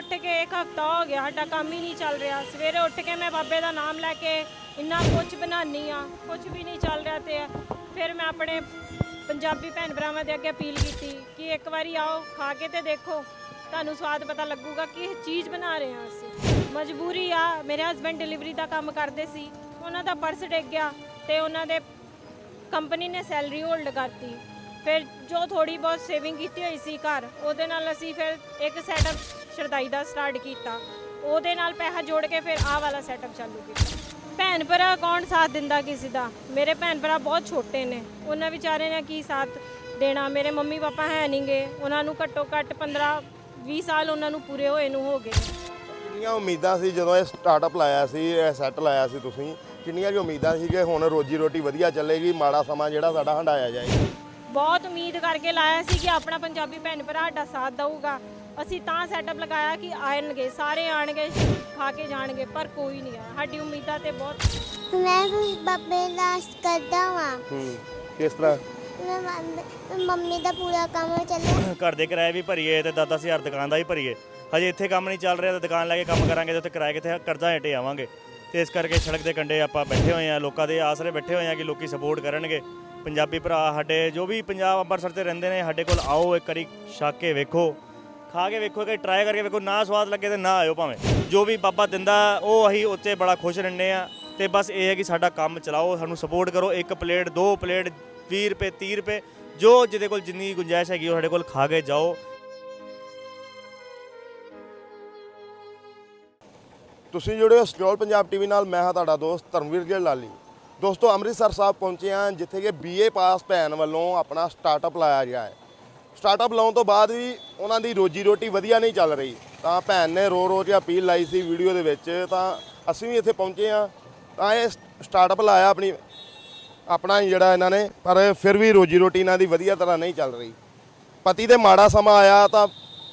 ਉੱਠ ਕੇ ਇੱਕ ਹਫਤਾ ਹੋ ਗਿਆ, ਸਾਡਾ ਕੰਮ ਹੀ ਨਹੀਂ ਚੱਲ ਰਿਹਾ। ਸਵੇਰੇ ਉੱਠ ਕੇ ਮੈਂ ਬਾਬੇ ਦਾ ਨਾਮ ਲੈ ਕੇ ਇੰਨਾ ਕੁਝ ਬਣਾਉਣੀ ਆ ਕੁਝ ਵੀ ਨਹੀਂ ਚੱਲ ਰਿਹਾ ਤੇ ਫਿਰ ਮੈਂ ਆਪਣੇ ਪੰਜਾਬੀ ਭੈਣ ਭਰਾਵਾਂ ਦੇ ਅੱਗੇ ਅਪੀਲ ਕੀਤੀ ਕਿ ਇੱਕ ਵਾਰੀ ਆਓ, ਖਾ ਕੇ ਤੇ ਦੇਖੋ, ਤੁਹਾਨੂੰ ਸਵਾਦ ਪਤਾ ਲੱਗੂਗਾ ਕਿ ਇਹ ਚੀਜ਼ ਬਣਾ ਰਹੇ ਹਾਂ ਅਸੀਂ। ਮਜਬੂਰੀ ਆ, ਮੇਰੇ ਹਸਬੰਡ ਡਿਲੀਵਰੀ ਦਾ ਕੰਮ ਕਰਦੇ ਸੀ, ਉਹਨਾਂ ਦਾ ਪਰਸ ਡਿੱਗ ਗਿਆ ਤੇ ਉਹਨਾਂ ਦੇ ਕੰਪਨੀ ਨੇ ਸੈਲਰੀ ਹੋਲਡ ਕਰਤੀ। ਫਿਰ ਜੋ ਥੋੜੀ ਬਹੁਤ ਸੇਵਿੰਗ ਕੀਤੀ ਹੋਈ ਸੀ ਘਰ, ਉਹਦੇ ਨਾਲ ਅਸੀਂ ਫਿਰ ਇੱਕ ਸੈਟਅਪ ਸ਼ਰਦਾਈ ਦਾ ਸਟਾਰਟ ਕੀਤਾ। ਉਹਦੇ ਨਾਲ ਪੈਸਾ ਜੋੜ ਕੇ ਫਿਰ ਆਹ ਵਾਲਾ ਸੈਟਅਪ ਚਾਲੂ ਕੀਤਾ। ਭੈਣ ਭਰਾ ਕੌਣ ਸਾਥ ਦਿੰਦਾ ਕਿਸੇ ਦਾ? ਮੇਰੇ ਭੈਣ ਭਰਾ ਬਹੁਤ ਛੋਟੇ ਨੇ। ਉਹਨਾਂ ਵਿਚਾਰੇ ਨੇ ਕੀ ਸਾਥ ਦੇਣਾ? ਮੇਰੇ ਮੰਮੀ ਪਾਪਾ ਹੈ ਨਹੀਂਗੇ ਉਹਨਾਂ ਨੂੰ ਘੱਟੋ ਘੱਟ 15 20 ਸਾਲ ਉਹਨਾਂ ਨੂੰ ਪੂਰੇ ਹੋਏ ਨੂੰ ਹੋ ਗਏ ਕਿੰਨੀਆਂ ਉਮੀਦਾਂ ਸੀ ਜਦੋਂ ਇਹ ਸਟਾਰਟਅਪ ਲਾਇਆ ਸੀ ਇਹ ਸੈੱਟ ਲਾਇਆ ਸੀ ਤੁਸੀਂ? ਕਿੰਨੀਆਂ ਕਿ ਉਮੀਦਾਂ ਸੀ ਕਿ ਹੁਣ ਰੋਜੀ ਰੋਟੀ ਵਧੀਆ ਚੱਲੇਗੀ ਮਾੜਾ ਸਮਾਂ ਜਿਹੜਾ ਸਾਡਾ ਹੰਡਾਇਆ ਜਾਏਗਾ ਬਹੁਤ ਉਮੀਦ ਕਰਕੇ ਲਾਇਆ ਸੀ ਕਿ ਆਪਣਾ ਪੰਜਾਬੀ ਭੈਣ ਭਰਾ ਸਾਡਾ ਸਾਥ ਦਊਗਾ। ਅਸੀਂ ਤਾਂ ਸੈਟਅਪ ਲਗਾਇਆ ਕਿ ਆਣਗੇ ਸਾਰੇ ਆਣਗੇ ਖਾ ਕੇ ਜਾਣਗੇ ਪਰ ਕੋਈ ਨਹੀਂ ਆਇਆ। ਸਾਡੀ ਉਮੀਦਾਂ ਤੇ ਬਹੁਤ ਮੈਂ ਵੀ ਬਾਬੇ ਲਾਸ ਕਰਦਾ ਵਾਂ। ਹੂੰ ਕਿਸ ਤਰ੍ਹਾਂ? ਮੈਂ ਮੰਮ- ਮੰਮੀ ਦਾ ਪੂਰਾ ਕੰਮ ਚੱਲੇ। ਘਰ ਦੇ ਕਿਰਾਏ ਵੀ ਭਰੀਏ ਤੇ 10-10000 ਦੁਕਾਨ ਦਾ ਵੀ ਭਰੀਏ। ਹਜੇ ਇੱਥੇ ਕੰਮ ਨਹੀਂ ਚੱਲ ਰਿਹਾ ਤੇ ਦੁਕਾਨ ਲੈ ਕੇ ਕੰਮ ਕਰਾਂਗੇ ਤੇ ਉੱਥੇ ਕਿਰਾਏ ਕਿੱਥੇ ਕਰਜ਼ਾ ਹੇਠੇ ਆਵਾਂਗੇ। ਤੇ ਇਸ ਕਰਕੇ ਸੜਕ ਦੇ ਕੰਢੇ ਆਪਾਂ ਬੈਠੇ ਹੋਏ ਆ ਲੋਕਾਂ ਦੇ ਆਸਰੇ ਬੈਠੇ ਹੋਏ ਆ ਕਿ ਲੋਕੀ ਸਪੋਰਟ ਕਰਨਗੇ। ਪੰਜਾਬੀ ਭਰਾ ਸਾਡੇ ਜੋ ਵੀ ਪੰਜਾਬ ਅੰਮ੍ਰਿਤਸਰ ਤੇ ਰਹਿੰਦੇ ਨੇ ਸਾਡੇ ਕੋਲ ਆਓ ਇੱਕ ਵਾਰੀ ਛਕ ਕੇ ਵੇਖੋ। ਖਾ ਕੇ ਵੇਖੋ ਕਿ ਟਰਾਈ ਕਰਕੇ ਵੇਖੋ, ਨਾ ਸਵਾਦ ਲੱਗੇ ਤੇ ਨਾ ਆਇਓ ਭਾਵੇਂ। ਜੋ ਵੀ ਬਾਬਾ ਦਿੰਦਾ, ਉਹ ਅਸੀਂ ਉੱਤੇ ਬੜਾ ਖੁਸ਼ ਰਹਿੰਦੇ ਆ ਤੇ ਬਸ ਇਹ ਹੈ ਕਿ ਸਾਡਾ ਕੰਮ ਚਲਾਓ, ਸਾਨੂੰ ਸਪੋਰਟ ਕਰੋ। ਇੱਕ ਪਲੇਟ ਦੋ ਪਲੇਟ 20 ਰੁਪਏ 30 ਰੁਪਏ, ਜੋ ਜਿਹਦੇ ਕੋਲ ਜਿੰਨੀ ਗੁੰਜਾਇਸ਼ ਹੈਗੀ, ਉਹ ਸਾਡੇ ਕੋਲ ਖਾ ਕੇ ਜਾਓ। ਤੁਸੀਂ ਜੁੜੇ ਹੋ ਸਟੋਲ ਪੰਜਾਬ ਟੀਵੀ ਨਾਲ, ਮੈਂ ਹਾਂ ਤੁਹਾਡਾ ਦੋਸਤ ਧਰਮਵੀਰ ਗਿੱਲ ਲਾਲੀ। ਦੋਸਤੋ, ਅੰਮ੍ਰਿਤਸਰ ਸਾਹਿਬ ਪਹੁੰਚੇ ਹਾਂ, ਜਿੱਥੇ ਕਿ ਬੀਏ ਪਾਸ ਭੈਣ ਵੱਲੋਂ ਆਪਣਾ ਸਟਾਰਟਅਪ ਲਾਇਆ ਗਿਆ ਹੈ। ਸਟਾਰਟਅਪ ਲਾਉਣ ਤੋਂ ਬਾਅਦ ਵੀ ਉਹਨਾਂ ਦੀ ਰੋਜੀ ਰੋਟੀ ਵਧੀਆ ਨਹੀਂ ਚੱਲ ਰਹੀ। ਤਾਂ ਭੈਣ ਨੇ ਰੋ ਰੋ ਕੇ ਅਪੀਲ ਲਾਈ ਸੀ ਵੀਡੀਓ ਦੇ ਵਿੱਚ, ਤਾਂ ਅਸੀਂ ਵੀ ਇੱਥੇ ਪਹੁੰਚੇ ਹਾਂ। ਤਾਂ ਇਹ ਸਟਾਰਟਅਪ ਲਾਇਆ ਆਪਣੀ, ਆਪਣਾ ਹੀ ਜਿਹੜਾ ਇਹਨਾਂ ਨੇ, ਪਰ ਫਿਰ ਵੀ ਰੋਜੀ ਰੋਟੀ ਇਹਨਾਂ ਦੀ ਵਧੀਆ ਤਰ੍ਹਾਂ ਨਹੀਂ ਚੱਲ ਰਹੀ। ਪਤੀ ਦੇ ਮਾੜਾ ਸਮਾਂ ਆਇਆ ਤਾਂ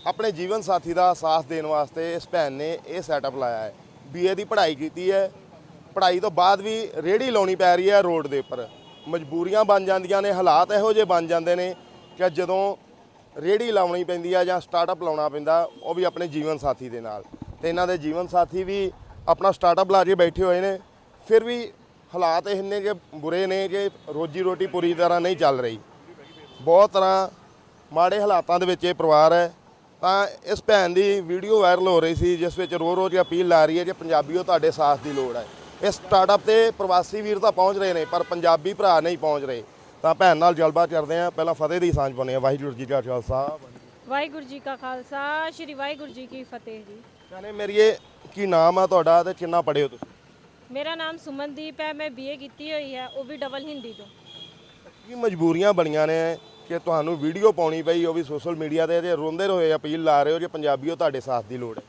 ਆਪਣੇ ਜੀਵਨ ਸਾਥੀ ਦਾ ਸਾਥ ਦੇਣ ਵਾਸਤੇ ਇਸ ਭੈਣ ਨੇ ਇਹ ਸੈਟਅਪ ਲਾਇਆ ਹੈ। ਬੀਏ ਦੀ ਪੜ੍ਹਾਈ ਕੀਤੀ ਹੈ। ਪੜ੍ਹਾਈ ਤੋਂ ਬਾਅਦ ਵੀ ਰੇੜੀ ਲਾਉਣੀ ਪੈ ਰਹੀ ਹੈ ਰੋਡ ਦੇ ਉੱਪਰ। ਮਜਬੂਰੀਆਂ ਬਣ ਜਾਂਦੀਆਂ ਨੇ, ਹਾਲਾਤ ਇਹੋ ਜਿਹੇ ਬਣ ਜਾਂਦੇ ਨੇ ਕਿ ਜਦੋਂ ਰੇੜੀ ਲਾਉਣੀ ਪੈਂਦੀ ਆ ਜਾਂ ਸਟਾਰਟਅਪ ਲਾਉਣਾ ਪੈਂਦਾ, ਉਹ ਵੀ ਆਪਣੇ ਜੀਵਨ ਸਾਥੀ ਦੇ ਨਾਲ। ਤੇ ਇਹਨਾਂ ਦੇ ਜੀਵਨ ਸਾਥੀ ਵੀ ਆਪਣਾ ਸਟਾਰਟਅਪ ਲਾ ਕੇ ਬੈਠੇ ਹੋਏ ਨੇ, ਫਿਰ ਵੀ ਹਾਲਾਤ ਇੰਨੇ ਕਿ ਬੁਰੇ ਨੇ ਕਿ ਰੋਜੀ ਰੋਟੀ ਪੂਰੀ ਤਰ੍ਹਾਂ ਨਹੀਂ ਚੱਲ ਰਹੀ। ਬਹੁਤ ਤਰ੍ਹਾਂ ਮਾੜੇ ਹਾਲਾਤਾਂ ਦੇ ਵਿੱਚ ਇਹ ਪਰਿਵਾਰ ਹੈ। ਤਾਂ ਇਸ ਭੈਣ ਦੀ ਵੀਡੀਓ ਵਾਇਰਲ ਹੋ ਰਹੀ ਸੀ, ਜਿਸ ਵਿੱਚ ਰੋ ਰੋ ਕੇ ਅਪੀਲ ਲਾ ਰਹੀ ਹੈ ਕਿ ਪੰਜਾਬੀਓ ਤੁਹਾਡੇ ਸਾਥ ਦੀ ਲੋੜ ਹੈ। ਇਸ ਸਟਾਰਟਅਪ ਤੇ ਪ੍ਰਵਾਸੀ ਵੀਰ ਤਾਂ ਪਹੁੰਚ ਰਹੇ ਨੇ, ਪਰ ਪੰਜਾਬੀ ਭਰਾ ਨਹੀਂ ਪਹੁੰਚ ਰਹੇ। ਤਾਂ ਭੈਣ ਨਾਲ ਗੱਲਬਾਤ ਕਰਦੇ ਹਾਂ। ਪਹਿਲਾਂ ਫਤਿਹ ਦੀ ਸਾਂਝ ਪਾਉਂਦੇ ਹਾਂ। ਵਾਹਿਗੁਰੂ ਜੀ ਕਾ ਖਾਲਸਾ ਵਾਹਿਗੁਰੂ ਜੀ ਕਾ ਖਾਲਸਾ ਸ੍ਰੀ ਵਾਹਿਗੁਰੂ ਜੀ ਕੀ ਫਤਿਹ ਜੀ। ਕਹਿੰਦੇ ਮੇਰੀਏ ਕੀ ਨਾਮ ਆ ਤੁਹਾਡਾ ਤੇ ਕਿੰਨਾ ਪੜ੍ਹੇ ਹੋ ਤੁਸੀਂ? ਮੇਰਾ ਨਾਮ ਸੁਮਨਦੀਪ ਹੈ ਮੈਂ ਬੀਏ ਕੀਤੀ ਹੋਈ ਹੈ ਉਹ ਵੀ ਡਬਲ ਹਿੰਦੀ ਤੋਂ। ਕੀ ਮਜਬੂਰੀਆਂ ਬਣੀਆਂ ਨੇ ਕਿ ਤੁਹਾਨੂੰ ਵੀਡੀਓ ਪਾਉਣੀ ਪਈ ਉਹ ਵੀ ਸੋਸ਼ਲ ਮੀਡੀਆ ਤੇ ਜੇ ਰੋਂਦੇ ਹੋਏ ਅਪੀਲ ਲਾ ਰਹੇ ਹੋ ਕਿ ਪੰਜਾਬੀਓ ਤੁਹਾਡੇ ਸਾਥ ਦੀ ਲੋੜ ਹੈ।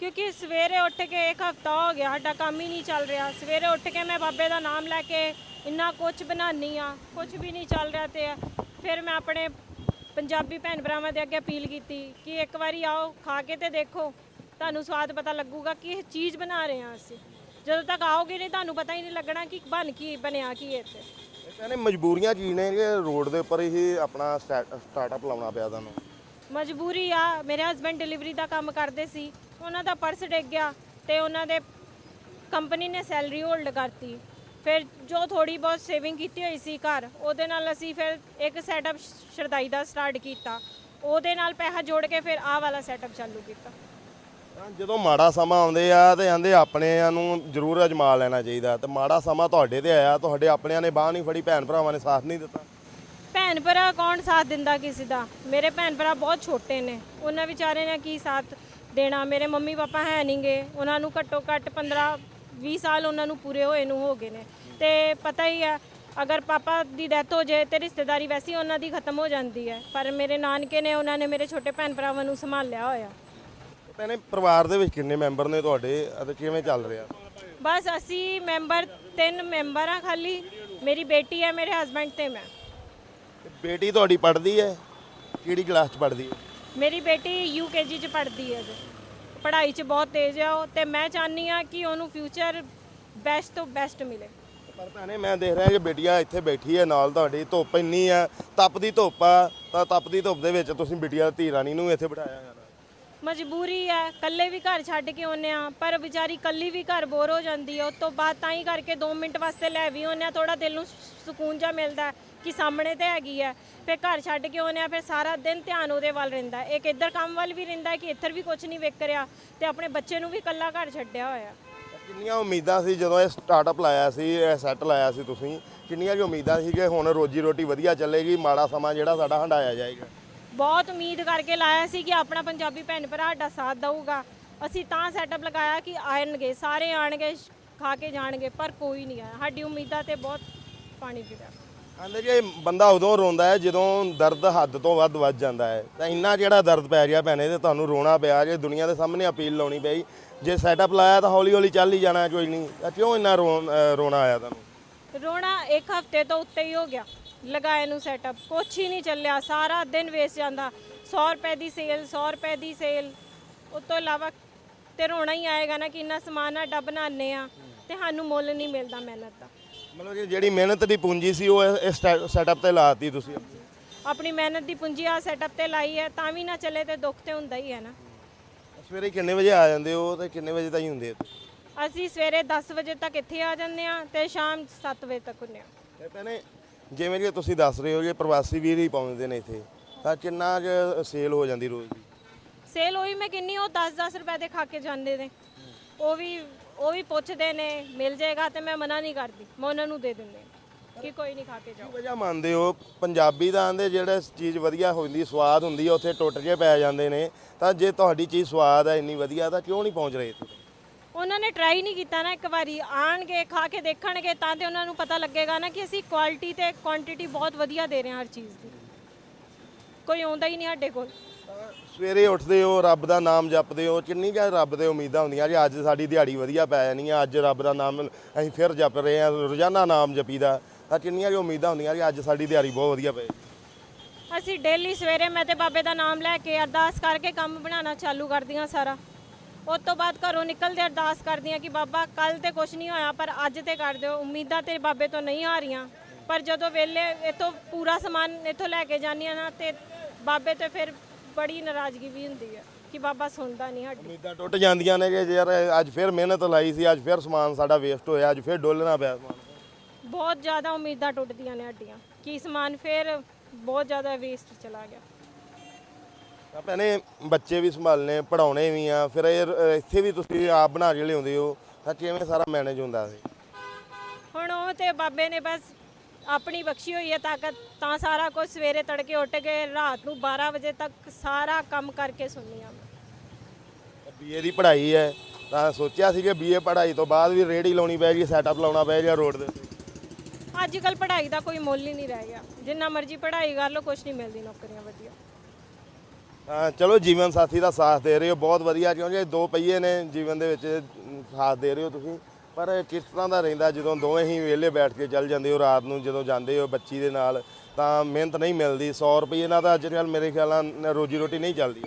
ਕਿਉਂਕਿ ਸਵੇਰੇ ਉੱਠ ਕੇ ਇੱਕ ਹਫਤਾ ਹੋ ਗਿਆ ਸਾਡਾ ਕੰਮ ਹੀ ਨਹੀਂ ਚੱਲ ਰਿਹਾ। ਸਵੇਰੇ ਉੱਠ ਕੇ ਮੈਂ ਬਾਬੇ ਦਾ ਨਾਮ ਲੈ ਕੇ ਇੰਨਾ ਕੁਝ ਬਣਾਉਣੀ ਆ ਕੁਝ ਵੀ ਨਹੀਂ ਚੱਲ ਰਿਹਾ ਤੇ ਫਿਰ ਮੈਂ ਆਪਣੇ ਪੰਜਾਬੀ ਭੈਣ ਭਰਾਵਾਂ ਦੇ ਅੱਗੇ ਅਪੀਲ ਕੀਤੀ ਕਿ ਇੱਕ ਵਾਰੀ ਆਓ ਖਾ ਕੇ ਤੇ ਦੇਖੋ ਤੁਹਾਨੂੰ ਸਵਾਦ ਪਤਾ ਲੱਗੂਗਾ ਕਿ ਇਹ ਚੀਜ਼ ਬਣਾ ਰਹੇ ਹਾਂ ਅਸੀਂ। ਜਦੋਂ ਤੱਕ ਆਓਗੇ ਨਹੀਂ ਤੁਹਾਨੂੰ ਪਤਾ ਹੀ ਨਹੀਂ ਲੱਗਣਾ ਕਿ ਬਣ ਕੀ ਬਣਿਆ ਕੀ ਇੱਥੇ। ਕਹਿੰਦੇ ਮਜਬੂਰੀਆਂ ਕੀ ਨੇ ਕਿ ਰੋਡ ਦੇ ਉੱਪਰ ਹੀ ਆਪਣਾ ਸਟਾਰਟਅਪ ਲਾਉਣਾ ਪਿਆ ਤੁਹਾਨੂੰ। ਮਜਬੂਰੀ ਆ ਮੇਰੇ ਹਸਬੰਡ ਡਿਲੀਵਰੀ ਦਾ ਕੰਮ ਕਰਦੇ ਸੀ ਉਹਨਾਂ ਦਾ ਪਰਸ ਡਿੱਗ ਗਿਆ ਤੇ ਉਹਨਾਂ ਦੇ ਕੰਪਨੀ ਨੇ ਸੈਲਰੀ ਹੋਲਡ ਕਰਤੀ। ਫਿਰ ਜੋ ਥੋੜੀ ਬਹੁਤ ਸੇਵਿੰਗ ਕੀਤੀ ਹੋਈ ਸੀ ਘਰ ਉਹਦੇ ਨਾਲ ਅਸੀਂ ਫਿਰ ਇੱਕ ਸੈਟਅਪ ਸ਼ਰਦਾਈ ਦਾ ਸਟਾਰਟ ਕੀਤਾ। ਉਹਦੇ ਨਾਲ ਪੈਸਾ ਜੋੜ ਕੇ ਫਿਰ ਆਹ ਵਾਲਾ ਸੈਟਅਪ ਚਾਲੂ ਕੀਤਾ। ਤਾਂ ਜਦੋਂ ਮਾੜਾ ਸਮਾਂ ਆਉਂਦੇ ਆ ਤੇ ਕਹਿੰਦੇ ਆਪਣਿਆਂ ਨੂੰ ਜ਼ਰੂਰ ਅਜਮਾ ਲੈਣਾ ਚਾਹੀਦਾ ਤੇ ਮਾੜਾ ਸਮਾਂ ਤੁਹਾਡੇ ਤੇ ਆਇਆ ਤੁਹਾਡੇ ਆਪਣਿਆਂ ਨੇ ਬਾਹ ਨਹੀਂ ਫੜੀ ਭੈਣ ਭਰਾਵਾਂ ਨੇ ਸਾਥ ਨਹੀਂ ਦਿੱਤਾ? ਭੈਣ ਭਰਾ ਕੌਣ ਸਾਥ ਦਿੰਦਾ ਕਿਸੇ ਦਾ? ਮੇਰੇ ਭੈਣ ਭਰਾ ਬਹੁਤ ਛੋਟੇ ਨੇ। ਉਹਨਾਂ ਵਿਚਾਰੇ ਨੇ ਕੀ ਸਾਥ ਦੇਣਾ? ਮੇਰੇ ਮੰਮੀ ਪਾਪਾ ਹੈ ਨਹੀਂਗੇ ਉਹਨਾਂ ਨੂੰ ਘੱਟੋ ਘੱਟ 15 20 ਸਾਲ ਉਹਨਾਂ ਨੂੰ ਪੂਰੇ ਹੋਏ ਨੂੰ ਹੋ ਗਏ ਨੇ। ਤੇ ਪਤਾ ਹੀ ਹੈ ਅਗਰ ਪਾਪਾ ਦੀ ਡੈਥ ਹੋ ਜਾਏ ਤੇ ਰਿਸ਼ਤੇਦਾਰੀ ਵੈਸੀ ਉਹਨਾਂ ਦੀ ਖਤਮ ਹੋ ਜਾਂਦੀ ਹੈ। ਪਰ ਮੇਰੇ ਨਾਨਕੇ ਨੇ ਉਹਨਾਂ ਨੇ ਮੇਰੇ ਛੋਟੇ ਭੈਣ ਭਰਾਵਾਂ ਨੂੰ ਸੰਭਾਲਿਆ ਹੋਇਆ। ਭੈਣੇ ਪਰਿਵਾਰ ਦੇ ਵਿੱਚ ਕਿੰਨੇ ਮੈਂਬਰ ਨੇ ਤੁਹਾਡੇ? ਅਤੇ ਕਿਵੇਂ ਚੱਲ ਰਿਹਾ? ਬਸ ਅਸੀਂ ਮੈਂਬਰ ਤਿੰਨ ਮੈਂਬਰ ਆ ਖਾਲੀ। ਮੇਰੀ ਬੇਟੀ ਹੈ ਮੇਰੇ ਹਸਬੰਡ ਤੇ ਮੈਂ। ਬੇਟੀ ਤੁਹਾਡੀ ਪੜ੍ਹਦੀ ਹੈ? ਕਿਹੜੀ ਕਲਾਸ 'ਚ ਪੜ੍ਹਦੀ ਹੈ? ਮੇਰੀ ਬੇਟੀ ਯੂਕੇਜੀ ਚ ਪੜ੍ਹਦੀ ਹੈ ਜੀ। ਪੜ੍ਹਾਈ ਚ ਬਹੁਤ ਤੇਜ਼ ਆ ਉਹ ਤੇ ਮੈਂ ਚਾਹਨੀ ਆ ਕਿ ਉਹਨੂੰ ਫਿਊਚਰ ਬੈਸਟ ਤੋਂ ਬੈਸਟ ਮਿਲੇ। ਪਰ ਭੈਣੇ, ਮੈਂ ਦੇਖ ਰਿਹਾ ਕਿ ਬੇਟੀਆਂ ਇੱਥੇ ਬੈਠੀ ਹੈ ਨਾਲ ਤੁਹਾਡੀ, ਧੁੱਪ ਇੰਨੀ ਆ, ਤਪਦੀ ਧੁੱਪ ਆ, ਤਾਂ ਤਪਦੀ ਧੁੱਪ ਦੇ ਵਿੱਚ ਤੁਸੀਂ ਬਿਟੀਆ ਧੀ ਰਾਣੀ ਨੂੰ ਇੱਥੇ ਬਿਠਾਇਆ ਯਾਰ ਮਜਬੂਰੀ ਹੈ ਇਕੱਲੇ ਵੀ ਘਰ ਛੱਡ ਕੇ ਆਉਂਦੇ ਆ, ਪਰ ਵਿਚਾਰੀ ਇਕੱਲੀ ਵੀ ਘਰ ਬੋਰ ਹੋ ਜਾਂਦੀ ਹੈ ਉਸ ਤੋਂ ਬਾਅਦ ਤਾਂ ਹੀ ਕਰਕੇ 2 ਮਿੰਟ ਵਾਸਤੇ ਲੈ ਵੀ ਆਉਂਦੇ ਆ ਥੋੜਾ ਦਿਲ ਨੂੰ ਸਕੂਨ ਜਾ ਮਿਲਦਾ ਕਿ ਸਾਹਮਣੇ ਤੇ ਹੈਗੀ ਹੈ ਫਿਰ ਘਰ ਛੱਡ ਕੇ ਆਉਂਦੇ ਆ, ਫਿਰ ਸਾਰਾ ਦਿਨ ਧਿਆਨ ਉਹਦੇ ਵੱਲ ਰਹਿੰਦਾ ਇੱਕ ਇੱਧਰ ਕੰਮ ਵੱਲ ਵੀ ਰਹਿੰਦਾ ਕਿ ਇੱਧਰ ਵੀ ਕੁਝ ਨਹੀਂ ਵਿਕ ਰਿਹਾ ਤੇ ਆਪਣੇ ਬੱਚੇ ਨੂੰ ਵੀ ਇਕੱਲਾ ਘਰ ਛੱਡਿਆ ਹੋਇਆ। ਕਿੰਨੀਆਂ ਉਮੀਦਾਂ ਸੀ ਜਦੋਂ ਇਹ ਸਟਾਰਟਅਪ ਲਾਇਆ ਸੀ, ਇਹ ਸੈੱਟ ਲਾਇਆ ਸੀ ਤੁਸੀਂ? ਕਿੰਨੀਆਂ ਕੁ ਉਮੀਦਾਂ ਸੀ ਕਿ ਹੁਣ ਰੋਜੀ ਰੋਟੀ ਵਧੀਆ ਚੱਲੇਗੀ, ਮਾੜਾ ਸਮਾਂ ਜਿਹੜਾ ਸਾਡਾ ਹੰਡਾਇਆ ਜਾਏਗਾ? ਬਹੁਤ ਉਮੀਦ ਕਰਕੇ ਲਾਇਆ ਸੀ ਕਿ ਆਪਣਾ ਪੰਜਾਬੀ ਭੈਣ ਭਰਾ ਸਾਡਾ ਸਾਥ ਦਊਗਾ। ਅਸੀਂ ਤਾਂ ਸੈਟਅਪ ਲਗਾਇਆ ਕਿ ਆਣਗੇ ਸਾਰੇ ਆਣਗੇ ਖਾ ਕੇ ਜਾਣਗੇ ਪਰ ਕੋਈ ਨਹੀਂ ਆਇਆ। ਸਾਡੀ ਉਮੀਦਾਂ ਤੇ ਬਹੁਤ ਪਾਣੀ ਫਿਰਿਆ ਕਹਿੰਦੇ ਜੀ ਬੰਦਾ ਉਦੋਂ ਰੋਂਦਾ ਹੈ ਜਦੋਂ ਦਰਦ ਹੱਦ ਤੋਂ ਵੱਧ ਵੱਧ ਜਾਂਦਾ ਹੈ। ਤਾਂ ਇੰਨਾ ਜਿਹੜਾ ਦਰਦ ਪੈ ਰਿਹਾ ਭੈਣੇ ਤੇ ਤੁਹਾਨੂੰ ਰੋਣਾ ਪਿਆ ਜੇ ਦੁਨੀਆ ਦੇ ਸਾਹਮਣੇ ਅਪੀਲ ਲਾਉਣੀ ਪਈ ਜੇ ਸੈਟਅਪ ਲਾਇਆ ਤਾਂ ਹੌਲੀ ਹੌਲੀ ਚੱਲ ਹੀ ਜਾਣਾ ਕੋਈ ਨਹੀਂ। ਤਾਂ ਕਿਉਂ ਇੰਨਾ ਰੋਣਾ ਆਇਆ ਤੁਹਾਨੂੰ? ਰੋਣਾ ਇੱਕ ਹਫ਼ਤੇ ਤੋਂ ਉੱਤੇ ਹੀ ਹੋ ਗਿਆ। ਲਗਾਏ ਨੂੰ ਸੈਟਅਪ ਕੁਛ ਹੀ ਨਹੀਂ ਚੱਲਿਆ। ਸਾਰਾ ਦਿਨ ਵੇਸਟ ਜਾਂਦਾ। 100 ਰੁਪਏ ਦੀ ਸੇਲ 100 ਰੁਪਏ ਦੀ ਸੇਲ ਉਸ ਤੋਂ ਇਲਾਵਾ ਤੇ ਰੋਣਾ ਹੀ ਆਏਗਾ ਨਾ ਕਿ ਇੰਨਾ ਸਮਾਨ ਆਡਾ ਬਣਾਉਂਦੇ ਆ ਤੇ ਸਾਨੂੰ ਮੁੱਲ ਨਹੀਂ ਮਿਲਦਾ ਮਿਹਨਤ ਦਾ। ਮਤਲਬ ਕਿ ਜਿਹੜੀ ਮਿਹਨਤ ਦੀ ਪੂੰਜੀ ਸੀ ਉਹ ਇਸ ਸੈਟਅਪ ਤੇ ਲਾਤੀ ਤੁਸੀਂ ਆਪਣੀ? ਮਿਹਨਤ ਦੀ ਪੂੰਜੀ ਆ ਸੈਟਅਪ ਤੇ ਲਾਈ ਹੈ ਤਾਂ ਵੀ ਨਾ ਚੱਲੇ ਤੇ ਦੁੱਖ ਤੇ ਹੁੰਦਾ ਹੀ ਹੈ ਨਾ। ਸਵੇਰੇ ਕਿੰਨੇ ਵਜੇ ਆ ਜਾਂਦੇ ਹੋ ਤੇ ਕਿੰਨੇ ਵਜੇ ਤਾਈਂ ਹੁੰਦੇ ਹੋ ਅਸੀਂ ਸਵੇਰੇ 10 ਵਜੇ ਤੱਕ ਇੱਥੇ ਆ ਜਾਂਦੇ ਆ ਤੇ ਸ਼ਾਮ 7 ਵਜੇ ਤੱਕ ਹੁੰਦੇ ਆ ਤੇ ਭੈਣੇ ਜਿਵੇਂ ਕਿ ਤੁਸੀਂ ਦੱਸ ਰਹੇ ਹੋ ਕਿ ਪ੍ਰਵਾਸੀ ਵੀਰ ਹੀ ਪਹੁੰਚਦੇ ਨੇ ਇੱਥੇ ਤਾਂ ਕਿੰਨਾ ਕੁ ਸੇਲ ਹੋ ਜਾਂਦੀ ਰੋਜ਼ ਦੀ? ਸੇਲ ਹੋਈ ਮੈਂ ਕਿੰਨੀ ਉਹ 10-10 ਰੁਪਏ ਦੇ ਖਾ ਕੇ ਜਾਂਦੇ ਨੇ। ਉਹ ਵੀ ਉਹ ਵੀ ਪੁੱਛਦੇ ਨੇ ਮਿਲ ਜਾਏਗਾ ਤੇ ਮੈਂ ਮਨਾ ਨਹੀਂ ਕਰਦੀ ਮੈਂ ਉਹਨਾਂ ਨੂੰ ਦੇ ਦਿੰਦੀ ਹਾਂ ਕਿ ਕੋਈ ਨਹੀਂ ਖਾ ਕੇ ਜਾਓ। ਕੀ ਵਜ੍ਹਾ ਮੰਨਦੇ ਹੋ? ਪੰਜਾਬੀ ਦਾ ਆਂਦੇ ਜਿਹੜੇ ਚੀਜ਼ ਵਧੀਆ ਹੁੰਦੀ ਸਵਾਦ ਹੁੰਦੀ ਉੱਥੇ ਟੁੱਟ ਜੇ ਪੈ ਜਾਂਦੇ ਨੇ। ਤਾਂ ਜੇ ਤੁਹਾਡੀ ਚੀਜ਼ ਸਵਾਦ ਹੈ ਇੰਨੀ ਵਧੀਆ ਤਾਂ ਕਿਉਂ ਨਹੀਂ ਪਹੁੰਚ ਰਹੇ ਇੱਥੇ? ਉਹਨਾਂ ਨੇ ਟਰਾਈ ਨਹੀਂ ਕੀਤਾ ਨਾ ਇੱਕ ਵਾਰੀ। ਆਣਗੇ ਖਾ ਕੇ ਦੇਖਣਗੇ ਤਾਂ ਤੇ ਉਹਨਾਂ ਨੂੰ ਪਤਾ ਲੱਗੇਗਾ ਨਾ ਕਿ ਅਸੀਂ ਕੁਆਲਿਟੀ ਤੇ ਕੁਆਂਟੀਟੀ ਬਹੁਤ ਵਧੀਆ ਦੇ ਰਹੇ ਹਾਂ ਹਰ ਚੀਜ਼ ਦੀ। ਕੋਈ ਆਉਂਦਾ ਹੀ ਨਹੀਂ ਸਾਡੇ ਕੋਲ। ਸਵੇਰੇ ਉੱਠਦੇ ਹੋ ਰੱਬ ਦਾ ਨਾਮ ਜਪਦੇ ਹੋ ਕਿੰਨੀ ਕੁ ਰੱਬ ਦੇ ਉਮੀਦਾਂ ਹੁੰਦੀਆਂ ਜੀ? ਅੱਜ ਸਾਡੀ ਦਿਹਾੜੀ ਵਧੀਆ ਪੈ ਜਾਣੀ ਆ ਅੱਜ ਰੱਬ ਦਾ ਨਾਮ ਅਸੀਂ ਫਿਰ ਜਪ ਰਹੇ ਹਾਂ ਰੋਜ਼ਾਨਾ ਨਾਮ ਜਪੀਦਾ। ਤਾਂ ਕਿੰਨੀਆਂ ਕੁ ਉਮੀਦਾਂ ਹੁੰਦੀਆਂ ਜੀ ਅੱਜ ਸਾਡੀ ਦਿਹਾੜੀ ਬਹੁਤ ਵਧੀਆ ਪਏ ਅਸੀਂ ਡੇਲੀ ਸਵੇਰੇ ਮੈਂ ਤੇ ਬਾਬੇ ਦਾ ਨਾਮ ਲੈ ਕੇ ਅਰਦਾਸ ਕਰਕੇ ਕੰਮ ਬਣਾਉਣਾ ਚਾਲੂ ਕਰਦੀਆਂ ਸਾਰਾ। ਉਸ ਤੋਂ ਬਾਅਦ ਘਰੋਂ ਨਿਕਲਦੇ ਅਰਦਾਸ ਕਰਦੀਆਂ ਕਿ ਬਾਬਾ ਕੱਲ ਤੇ ਕੁਝ ਨਹੀਂ ਹੋਇਆ ਪਰ ਅੱਜ ਤੇ ਕਰ ਦਿਓ। ਉਮੀਦਾਂ ਤੇ ਬਾਬੇ ਤੋਂ ਨਹੀਂ ਆ ਰਹੀਆਂ। ਪਰ ਜਦੋਂ ਵੇਲੇ ਇਥੋਂ ਪੂਰਾ ਸਮਾਨ ਇਥੋਂ ਲੈ ਕੇ ਜਾਂਦੀਆਂ ਨਾ ਤੇ ਬਾਬੇ ਤੇ ਫਿਰ ਬੜੀ ਨਾਰਾਜ਼ਗੀ ਵੀ ਹੁੰਦੀ ਹੈ ਕਿ ਬਾਬਾ ਸੁਣਦਾ ਨਹੀਂ ਸਾਡੀ। ਉਮੀਦਾਂ ਟੁੱਟ ਜਾਂਦੀਆਂ ਨੇ ਕਿ ਯਾਰ ਅੱਜ ਫਿਰ ਮਿਹਨਤ ਲਾਈ ਸੀ ਅੱਜ ਫਿਰ ਸਮਾਨ ਸਾਡਾ ਵੇਸਟ ਹੋਇਆ ਅੱਜ ਫਿਰ ਡੋਲਣਾ ਪਿਆ ਸਮਾਨ। ਬਹੁਤ ਜ਼ਿਆਦਾ ਉਮੀਦਾਂ ਟੁੱਟਦੀਆਂ ਨੇ ਸਾਡੀਆਂ ਕਿ ਸਮਾਨ ਫਿਰ ਬਹੁਤ ਜ਼ਿਆਦਾ ਵੇਸਟ ਚਲਾ ਗਿਆ। ਤਾਂ ਭੈਣੇ ਬੱਚੇ ਵੀ ਸੰਭਾਲਨੇ ਪੜਾਉਣੇ ਵੀ ਆ ਫਿਰ ਇਹ ਰ- ਇੱਥੇ ਵੀ ਤੁਸੀਂ ਆਪ ਬਣਾ ਕੇ ਲਿਆਉਂਦੇ ਹੋ ਤਾਂ ਕਿਵੇਂ ਸਾਰਾ ਮੈਨੇਜ ਹੁੰਦਾ ਸੀ ਹੁਣ ਉਹ ਤੇ ਬਾਬੇ ਨੇ ਬਸ ਆਪਣੀ ਬਖਸ਼ੀ ਹੋਈ ਹੈ ਤਾਕਤ ਤਾਂ ਸਾਰਾ ਕੁਝ ਸਵੇਰੇ ਤੜਕੇ ਉੱਠ ਕੇ ਰਾਤ ਨੂੰ 12 ਵਜੇ ਤੱਕ ਸਾਰਾ ਕੰਮ ਕਰਕੇ ਸੁਣਨੀ ਆ ਬੀਏ ਦੀ ਪੜ੍ਹਾਈ ਹੈ ਤਾਂ ਸੋਚਿਆ ਸੀ ਕਿ ਬੀਏ ਪੜ੍ਹਾਈ ਤੋਂ ਬਾਅਦ ਵੀ ਰੇੜੀ ਲਾਉਣੀ ਪਏਗੀ ਸੈਟਅਪ ਲਾਉਣਾ ਪਏਗਾ ਰੋਡ ਦੇ ਉੱਤੇ। ਅੱਜ ਕੱਲ ਪੜ੍ਹਾਈ ਦਾ ਕੋਈ ਮੁੱਲ ਹੀ ਨਹੀਂ ਰਹਿ ਗਿਆ। ਜਿੰਨਾ ਮਰਜ਼ੀ ਪੜ੍ਹਾਈ ਕਰ ਲਓ ਕੁਝ ਨਹੀਂ ਮਿਲਦੀ ਨੌਕਰੀਆਂ ਵਧੀਆ। ਚਲੋ ਜੀਵਨ ਸਾਥੀ ਦਾ ਸਾਥ ਦੇ ਰਹੇ ਹੋ, ਬਹੁਤ ਵਧੀਆ, ਕਿਉਂਕਿ ਦੋ ਪਹੀਏ ਨੇ ਜੀਵਨ ਦੇ ਵਿੱਚ, ਸਾਥ ਦੇ ਰਹੇ ਹੋ ਤੁਸੀਂ। ਪਰ ਕਿਸ ਤਰ੍ਹਾਂ ਦਾ ਰਹਿੰਦਾ, ਜਦੋਂ ਦੋਵੇਂ ਹੀ ਵਿਹਲੇ ਬੈਠ ਕੇ ਚੱਲ ਜਾਂਦੇ ਹੋ ਰਾਤ ਨੂੰ, ਜਦੋਂ ਜਾਂਦੇ ਹੋ ਬੱਚੀ ਦੇ ਨਾਲ, ਤਾਂ ਮਿਹਨਤ ਨਹੀਂ ਮਿਲਦੀ। 100 ਰੁਪਏ ਨਾਲ ਤਾਂ ਅੱਜ ਕੱਲ੍ਹ ਮੇਰੇ ਖਿਆਲ ਨਾਲ ਰੋਜੀ ਰੋਟੀ ਨਹੀਂ ਚੱਲਦੀ।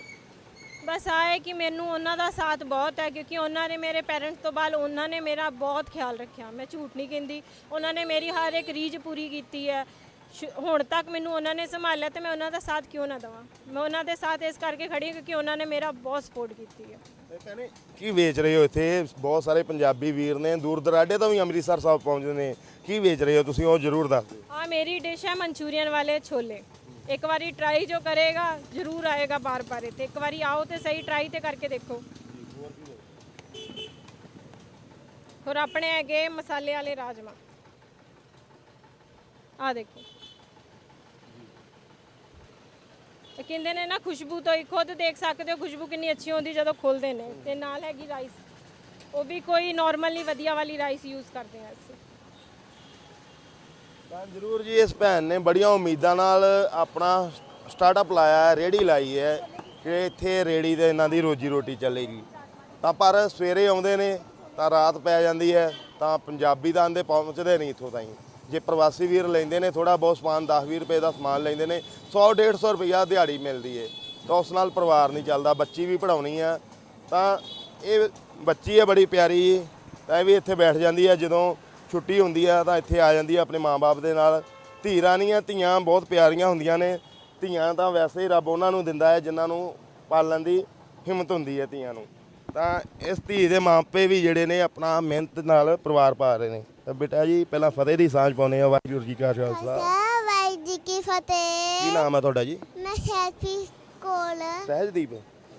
ਬਸ ਆ ਹੈ ਕਿ ਮੈਨੂੰ ਉਹਨਾਂ ਦਾ ਸਾਥ ਬਹੁਤ ਹੈ, ਕਿਉਂਕਿ ਉਹਨਾਂ ਨੇ ਮੇਰੇ ਪੈਰੈਂਟਸ ਤੋਂ ਬਾਅਦ ਉਹਨਾਂ ਨੇ ਮੇਰਾ ਬਹੁਤ ਖਿਆਲ ਰੱਖਿਆ। ਮੈਂ ਝੂਠ ਨਹੀਂ ਕਹਿੰਦੀ, ਉਹਨਾਂ ਨੇ ਮੇਰੀ ਹਰ ਇੱਕ ਰੀਝ ਪੂਰੀ ਕੀਤੀ ਹੈ। ਸ਼ੁ- ਹੁਣ ਤੱਕ ਮੈਨੂੰ ਉਹਨਾਂ ਨੇ ਸੰਭਾਲਿਆ ਤੇ ਮੈਂ ਉਹਨਾਂ ਦਾ ਸਾਥ ਕਿਉਂ ਨਾ ਦੇਵਾਂ? ਮੈਂ ਉਹਨਾਂ ਦੇ ਸਾਥ ਇਸ ਕਰਕੇ ਖੜੀ ਹਾਂ ਕਿਉਂਕਿ ਉਹਨਾਂ ਨੇ ਮੇਰਾ ਬਹੁਤ ਸਪੋਰਟ ਕੀਤੀ ਹੈ। ਭੈਣੇ ਕੀ ਵੇਚ ਰਹੇ ਹੋ ਇੱਥੇ? ਬਹੁਤ ਸਾਰੇ ਪੰਜਾਬੀ ਵੀਰ ਨੇ ਦੂਰ ਦਰਾਡੇ ਤੋਂ ਵੀ ਅੰਮ੍ਰਿਤਸਰ ਸਾਹਿਬ ਪਹੁੰਚਦੇ ਨੇ। ਕੀ ਵੇਚ ਰਹੇ ਹੋ ਤੁਸੀਂ? ਉਹ ਜ਼ਰੂਰ ਦੱਸ ਦਿਓ। ਆ ਮੇਰੀ ਡਿਸ਼ ਹੈ ਮਨਚੂਰੀਅਨ ਵਾਲੇ ਛੋਲੇ। ਇੱਕ ਵਾਰੀ ਟਰਾਈ ਜੋ ਕਰੇਗਾ ਜ਼ਰੂਰ ਆਏਗਾ ਬਾਰ ਬਾਰ ਤੇ ਇੱਕ ਵਾਰੀ ਆਓ ਤੇ ਸਹੀ ਟਰਾਈ ਤੇ ਕਰਕੇ ਦੇਖੋ। ਹੋਰ ਆਪਣੇ ਹੈਗੇ ਮਸਾਲੇ ਵਾਲੇ ਰਾਜਮਾ। ਆ ਦੇਖੋ। ਤੇ ਕਹਿੰਦੇ ਨੇ ਨਾ ਖੁਸ਼ਬੂ ਤੋਂ ਹੀ ਖੁਦ ਦੇਖ ਸਕਦੇ ਹੋ, ਖੁਸ਼ਬੂ ਕਿੰਨੀ ਅੱਛੀ ਹੁੰਦੀ ਜਦੋਂ ਖੁੱਲਦੇ ਨੇ। ਤੇ ਨਾਲ ਹੈਗੀ ਰਾਈਸ ਉਹ ਵੀ ਕੋਈ ਨਾਰਮਲ ਨਹੀਂ ਵਧੀਆ ਵਾਲੀ ਰਾਈਸ ਯੂਜ਼ ਕਰਦੇ ਆ ਅਸੀਂ। ਤਾਂ ਜ਼ਰੂਰ ਜੀ, ਇਸ ਭੈਣ ਨੇ ਬੜੀਆਂ ਉਮੀਦਾਂ ਨਾਲ ਆਪਣਾ ਸਟਾਰਟਅਪ ਲਾਇਆ ਹੈ ਰੇੜੀ ਲਾਈ ਹੈ, ਕਿ ਇੱਥੇ ਰੇੜੀ ਦੇ ਇਹਨਾਂ ਦੀ ਰੋਜੀ ਰੋਟੀ ਚੱਲੇਗੀ। ਤਾਂ ਪਰ ਸਵੇਰੇ ਆਉਂਦੇ ਨੇ, ਤਾਂ ਰਾਤ ਪੈ ਜਾਂਦੀ ਹੈ, ਤਾਂ ਪੰਜਾਬੀ ਤਾਂ ਆਂਦੇ ਪਹੁੰਚਦੇ ਨਹੀਂ ਇੱਥੋਂ ਤਾਈਂ। ਜੇ ਪ੍ਰਵਾਸੀ ਵੀਰ ਲੈਂਦੇ ਨੇ ਥੋੜਾ ਬਹੁਤ ਸਮਾਨ 10-20 ਰੁਪਏ ਦਾ ਸਮਾਨ ਲੈਂਦੇ ਨੇ 100-150 ਰੁਪਈਆ ਦਿਹਾੜੀ ਮਿਲਦੀ ਹੈ ਤਾਂ ਉਸ ਨਾਲ ਪਰਿਵਾਰ ਨਹੀਂ ਚੱਲਦਾ, ਬੱਚੀ ਵੀ ਪੜਾਉਣੀ ਆ। ਤਾਂ ਇਹ ਬੱਚੀ ਹੈ ਬੜੀ ਪਿਆਰੀ, ਤਾਂ ਇਹ ਵੀ ਇੱਥੇ ਬੈਠ ਜਾਂਦੀ ਹੈ ਜਦੋਂ ਛੁੱਟੀ ਹੁੰਦੀ ਆ ਤਾਂ ਇੱਥੇ ਆ ਜਾਂਦੀ ਆ ਆਪਣੇ ਮਾਪੇ ਦੇ ਨਾਲ। ਧੀ ਰਾਣੀਆਂ ਧੀਆਂ ਬਹੁਤ ਪਿਆਰੀਆਂ ਹੁੰਦੀਆਂ ਨੇ। ਧੀਆਂ ਤਾਂ ਵੈਸੇ ਹੀ ਰੱਬ ਉਹਨਾਂ ਨੂੰ ਦਿੰਦਾ ਹੈ, ਜਿਨ੍ਹਾਂ ਨੂੰ ਪਾਲਣ ਦੀ ਹਿੰਮਤ ਹੁੰਦੀ ਹੈ ਧੀਆਂ ਨੂੰ। ਤਾਂ ਇਸ ਧੀ ਦੇ ਮਾਪੇ ਵੀ ਜਿਹੜੇ ਨੇ, ਆਪਣਾ ਮਿਹਨਤ ਨਾਲ ਪਰਿਵਾਰ ਪਾ ਰਹੇ ਨੇ। ਤਾਂ ਬੇਟਾ ਜੀ ਪਹਿਲਾਂ ਫਤਿਹ ਦੀ ਸਾਂਝ ਪਾਉਂਦੇ ਆ ਵਾਹਿਗੁਰੂ ਜੀ ਕਾ ਖਾਲਸਾ। ਵਾਹਿਗੁਰੂ ਜੀ ਕੀ ਕੀ ਫਤਿਹ ਨਾਮ ਹੈ ਤੁਹਾਡਾ ਜੀ? ਮੈਂ ਸੈਲਫੀ ਕੋਲ। ਸਹਿਜਦੀਪ?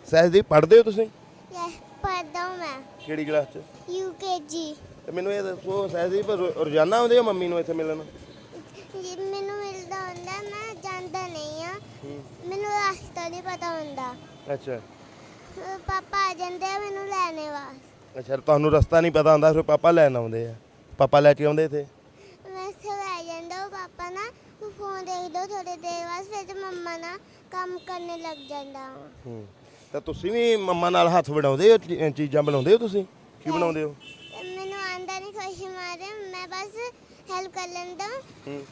ਸਹਿਜਦੀਪ ਪੜ੍ਹਦੇ ਹੋ ਤੁਸੀਂ? ਯੈਸ ਪੜਦਾ ਮੈਂ। ਕਿਹੜੀ ਕਲਾਸ 'ਚ? ਯੂਕੇਜੀ ਤੇ ਮੈਨੂੰ ਇਹ ਦੱਸੋ ਸਹਿਜਦੀਪ ਰੋ- ਰੋਜ਼ਾਨਾ ਆਉਂਦੇ ਹੋ ਮੰਮੀ ਨੂੰ ਇੱਥੇ ਮਿਲਣ? ਜੀ ਮੈਨੂੰ ਮਿਲਦਾ ਹੁੰਦਾ ਮੈਂ ਜਾਂਦਾ ਨਹੀਂ ਆ। ਮੈਨੂੰ ਰਸਤਾ ਨਹੀਂ ਪਤਾ ਹੁੰਦਾ। ਅੱਛਾ। ਅਹ ਪਾਪਾ ਆ ਜਾਂਦੇ ਆ ਮੈਨੂੰ ਲੈਣੇ ਵਾਸਤੇ। ਅੱਛਾ ਤੁਹਾਨੂੰ ਰਸਤਾ ਨਹੀਂ ਪਤਾ ਹੁੰਦਾ ਫਿਰ ਪਾਪਾ ਲੈਣ ਆਉਂਦੇ ਆ। ਪਾਪਾ ਲੈ ਕੇ ਆਉਂਦੇ ਇੱਥੇ? ਮੈਂ ਇੱਥੇ ਬਹਿ ਜਾਂਦਾ ਉਹ ਪਾਪਾ ਨਾ ਫੋਨ ਦੇਖ ਦੋ ਥੋੜੇ ਦੇਰ ਬਾਅਦ ਫਿਰ ਤੇ ਮੰਮਾ ਨਾ ਕੰਮ ਕਰਨੇ ਲੱਗ ਜਾਂਦਾ ਵਾ। ਹੂੰ ਤਾਂ ਤੁਸੀਂ ਵੀ ਮੰਮਾ ਨਾਲ ਹੱਥ ਵਡਾਉਂਦੇ ਹੋ ਚੀ- ਚੀਜ਼ਾਂ ਬਣਾਉਂਦੇ ਹੋ ਤੁਸੀਂ? ਕੀ ਬਣਾਉਂਦੇ ਹੋ? ਤੇ ਮੈਨੂੰ ਆਂਦਾ ਨਹੀਂ ਖੁਸ਼ੀ ਮਾਰੇ ਮੈਂ ਬਸ ਹੈਲਪ ਕਰ ਲੈਂਦਾ। ਹੂੰ।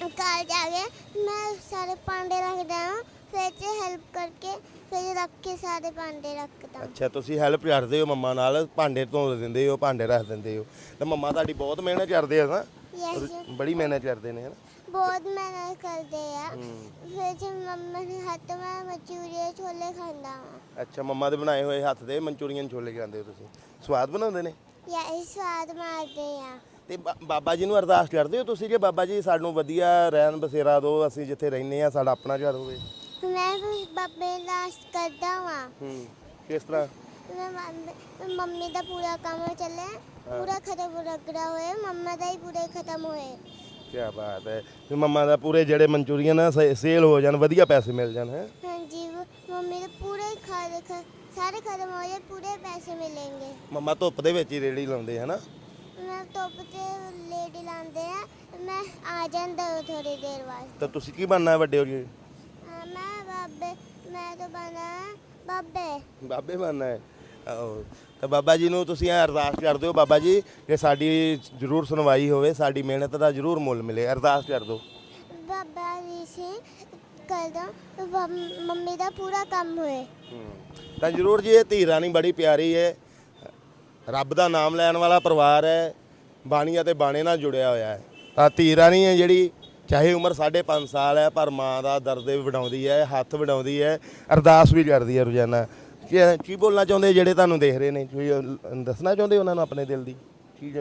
ਘਰ ਜਾ ਕੇ ਮੈਂ ਸਾਰੇ ਭਾਂਡੇ ਰੱਖਦਾ ਹਾਂ ਫਿਰ ਤੇ ਹੈਲਪ ਕਰਕੇ ਫਿਰ ਰੱਖ ਕੇ ਸਾਰੇ ਭਾਂਡੇ ਰੱਖਦਾ। ਅੱਛਾ ਤੁਸੀਂ ਹੈਲਪ ਕਰਦੇ ਹੋ ਮੰਮਾ ਨਾਲ ਭਾਂਡੇ ਧੋ ਦਿੰਦੇ ਹੋ ਭਾਂਡੇ ਰੱਖ ਦਿੰਦੇ ਹੋ। ਤਾਂ ਮੰਮਾ ਤੁਹਾਡੀ ਬਹੁਤ ਮਿਹਨਤ ਕਰਦੇ ਆ ਨਾ? ਯੈਸ ਬੜੀ ਮਿਹਨਤ ਕਰਦੇ ਨੇ ਹਨਾ? ਬਹੁਤ ਮਿਹਨਤ ਕਰਦੇ ਆ। ਫਿਰ ਜੇ ਮੰਮਾ ਨੇ ਹੱਥ ਮੈਂ ਮਚੂਰੀਏ ਛੋਲੇ ਖਾਂਦਾ ਅੱਛਾ ਮੰਮਾ ਦੇ ਬਣਾਏ ਹੋਏ ਹੱਥ ਦੇ ਮਨਚੂਰੀਅਨ ਛੋਲੇ ਖਾਂਦੇ ਹੋ ਤੁਸੀਂ? ਸਵਾਦ ਬਣਾਉਂਦੇ ਨੇ? ਯਾ ਸਵਾਦ ਮਾਰਦੇ ਆ। ਤੇ ਬਾ- ਬਾਬਾ ਜੀ ਨੂੰ ਅਰਦਾਸ ਕਰਦੇ ਹੋ ਤੁਸੀਂ ਕਿ ਬਾਬਾ ਜੀ ਸਾਨੂੰ ਵਧੀਆ ਰਹਿਣ ਬਸੇਰਾ ਦਿਓ ਅਸੀਂ ਜਿੱਥੇ ਰਹਿੰਦੇ ਆ ਸਾਡਾ ਆਪਣਾ ਘਰ ਹੋਵੇ? ਮੈਂ ਵੀ ਬਾਬੇ ਲਾਸਟ ਕਰਦਾ ਹਾਂ ਹੂੰ ਕਿਸ ਤਰ੍ਹਾਂ? ਮੈਂ ਮੰਮ- ਮੰਮੀ ਦਾ ਪੂਰਾ ਕੰਮ ਚੱਲੇ ਪੂਰਾ ਖਤਮ ਰਗੜਾ ਹੋਏ ਮੰਮਾ ਦਾ ਹੀ ਪੂਰੇ ਖਤਮ ਹੋਏ ਕੀ ਬਾਤ ਹੈ। ਵੀ ਮੰਮਾ ਦਾ ਪੂਰੇ ਜਿਹੜੇ ਮਨਚੂਰੀਅਨ ਆ ਸੇ- ਸੇਲ ਹੋ ਜਾਣ ਵਧੀਆ ਪੈਸੇ ਮਿਲ ਜਾਣ ਹੈ? ਹਾਂਜੀ ਮੰਮੀ ਦੇ ਪੂਰੇ ਖਾ ਖ- ਸਾਰੇ ਖਤਮ ਹੋ ਜਾਏ ਪੂਰੇ ਪੈਸੇ ਮਿਲेंगे ਮੰਮਾ ਧੁੱਪ ਦੇ ਵਿੱਚ ਹੀ ਰੇੜੀ ਲਾਉਂਦੇ ਹਨਾ? ਮੈਂ ਧੁੱਪ ਤੇ ਲੇਡੀ ਲਾਉਂਦੇ ਆ ਮੈਂ ਆ ਜਾਂਦਾ ਥੋੜੀ ਦੇਰ ਬਾਅਦ ਤਾਂ ਤੁਸੀਂ ਕੀ ਬਣਨਾ ਵੱਡੇ ਹੋ ਕੇ ਬਾਬੇ ਮੈਂ ਤਾਂ ਬਣਾ ਬਾਬੇ। ਬਾਬੇ ਬਣਨਾ ਹੈ। ਆਹੋ। ਤਾਂ ਬਾਬਾ ਜੀ ਨੂੰ ਤੁਸੀਂ ਇਹ ਅਰਦਾਸ ਕਰਦੇ ਹੋ ਬਾਬਾ ਜੀ ਕਿ ਸਾਡੀ ਜ਼ਰੂਰ ਸੁਣਵਾਈ ਹੋਵੇ ਸਾਡੀ ਮਿਹਨਤ ਦਾ ਜ਼ਰੂਰ ਮੁੱਲ ਮਿਲੇ। ਅਰਦਾਸ ਕਰ ਦਿਓ। ਬਾਬਾ ਜੀ ਸੇ ਕਰਦਾ ਮੰਮੀ ਦਾ ਪੂਰਾ ਕੰਮ ਹੋਏ। ਤਾਂ ਜ਼ਰੂਰ ਜੀ ਇਹ ਧੀ ਰਾਣੀ ਬੜੀ ਪਿਆਰੀ ਹੈ। ਰੱਬ ਦਾ ਨਾਮ ਲੈਣ ਵਾਲਾ ਪਰਿਵਾਰ ਹੈ। ਬਾਣੀਆਂ ਤੇ ਬਾਣੇ ਨਾਲ ਜੁੜਿਆ ਹੋਇਆ ਹੈ। ਤਾਂ ਧੀ ਰਾਣੀ ਹੈ ਜਿਹੜੀ ਚਾਹੇ ਉਮਰ 5.5 ਸਾਲ ਹੈ ਪਰ ਮਾਂ ਦਾ ਦਰਦ ਵੀ ਵਡਾਉਂਦੀ ਹੈ ਹੱਥ ਵਡਾਉਂਦੀ ਹੈ ਅਰਦਾਸ ਵੀ ਕਰਦੀ ਹੈ ਰੋਜ਼ਾਨਾ। ਕੀ ਕੀ ਬੋਲਣਾ ਚਾਹੁੰਦੇ ਜਿਹੜੇ ਤੁਹਾਨੂੰ ਦੇਖ ਰਹੇ ਨੇ? ਕੋਈ ਦੱਸਣਾ ਚਾਹੁੰਦੇ ਉਹਨਾਂ ਨੂੰ ਆਪਣੇ ਦਿਲ ਦੀ? ਕੀ